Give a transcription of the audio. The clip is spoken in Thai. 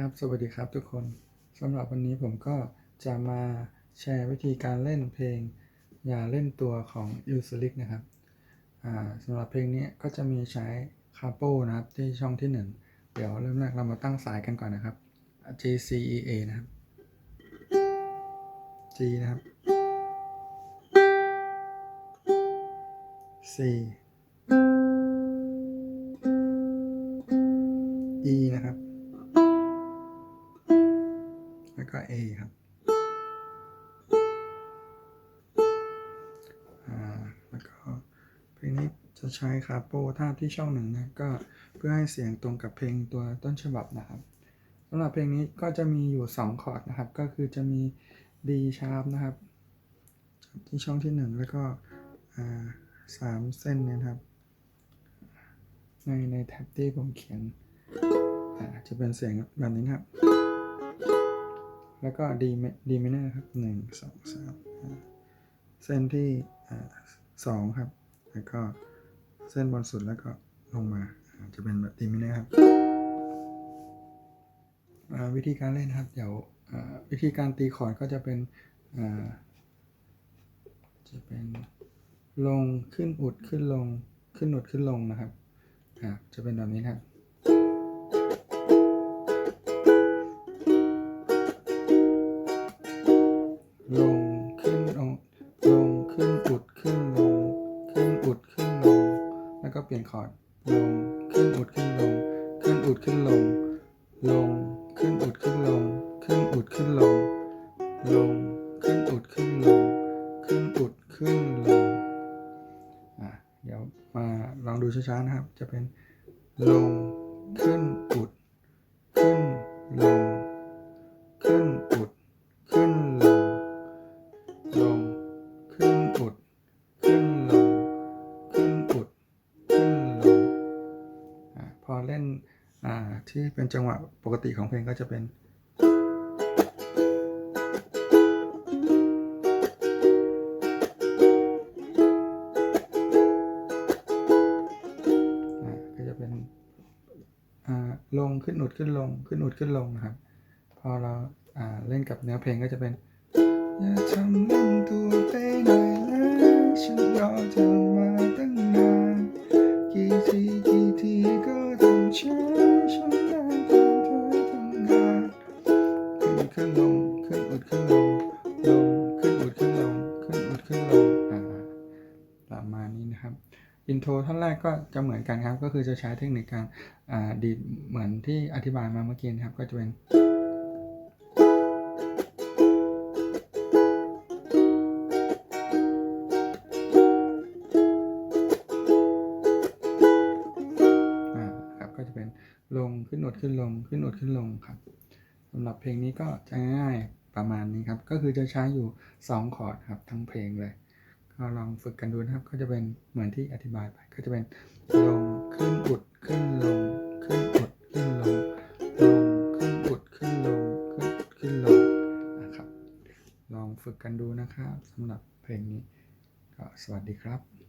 ครับ สวัสดีครับทุกคนสำหรับวันนี้ผมก็จะมาแชร์วิธีการเล่นเพลง อย่าเล่นตัวของยูสลิกนะครับสำหรับเพลงนี้ก็จะมีใช้คาโปนะครับที่ช่องที่ 1 เดี๋ยวเริ่มแรกเรามาตั้งสายกันก่อนนะครับ G C E A นะครับ G นะครับ C E นะครับ แล้วก็ A ครับอ่าแล้วก็เพลงนี้จะใช้คาโปท่าที่ช่องหนึ่งนะก็เพื่อให้เสียงตรงกับเพลงตัวต้นฉบับนะครับสำหรับเพลงนี้ก็จะมีอยู่ 2 คอร์ดนะครับ ก็คือจะมี D sharp นะครับ ที่ช่องที่ 1 แล้วก็สามเส้นนะครับ ในในแท็บที่ผมเขียนจะเป็นเสียงแบบนี้ครับ แล้วก็ D D minor ครับหนึ่งสองสามเส้นที่สองครับ แล้วก็เส้นบนสุดแล้วก็ลงมาจะเป็นแบบ D minor ครับวิธีการเล่นครับ เดี๋ยววิธีการตีคอร์ดก็จะเป็นจะเป็นลงขึ้นอุดขึ้นลงขึ้นอุดขึ้นลงนะครับจะเป็นแบบนี้ครับ ลี่ยนคอร์ดลงขึ้นอุดขึ้นลง ขึ้นอุดขึ้นลง ลงขึ้นอุดขึ้นลง ขึ้นอุดขึ้นลง ลงขึ้นอุดขึ้นลง ขึ้นอุดขึ้นลงอะเดี๋ยวมาลองดูช้าๆนะครับ จะเป็นลงขึ้น พอเล่นอ่าที่เป็นจังหวะปกติของเพลงก็จะเป็นอ่าก็จะเป็นอ่าลงขึ้นอุดขึ้นลงขึ้นอุดขึ้นลงนะครับ พอเราอ่าเล่นกับเนื้อเพลงก็จะเป็นอย่าทำนั่นตัวไปหน่อยนะฉันรอเธอ ขึ้นลงลงขึ้นอุดขึ้นลงขึ้นอุดขึ้นลงอ่าประมาณนี้นะครับอินโทรท่อนแรกก็จะเหมือนกันครับ ก็คือจะใช้เทคนิคการอ่าดีดเหมือนที่อธิบายมาเมื่อกี้นะครับ ก็จะเป็นอ่าครับก็จะเป็นลงขึ้นอดขึ้นลงขึ้นอดขึ้นลงครับสำหรับเพลงนี้ก็จะง่าย ประมาณนี้ครับ ก็คือจะใช้อยู่ 2 คอร์ดครับทั้งเพลงเลย ก็ลองฝึกกันดูนะครับ ก็จะเป็นเหมือนที่อธิบายไป ก็จะเป็นลงขึ้นอุดขึ้นลงขึ้นอุดขึ้นลงลงขึ้นอุดขึ้นลงขึ้นอุดขึ้นลงนะครับ ลองฝึกกันดูนะครับสำหรับเพลงนี้ก็สวัสดีครับ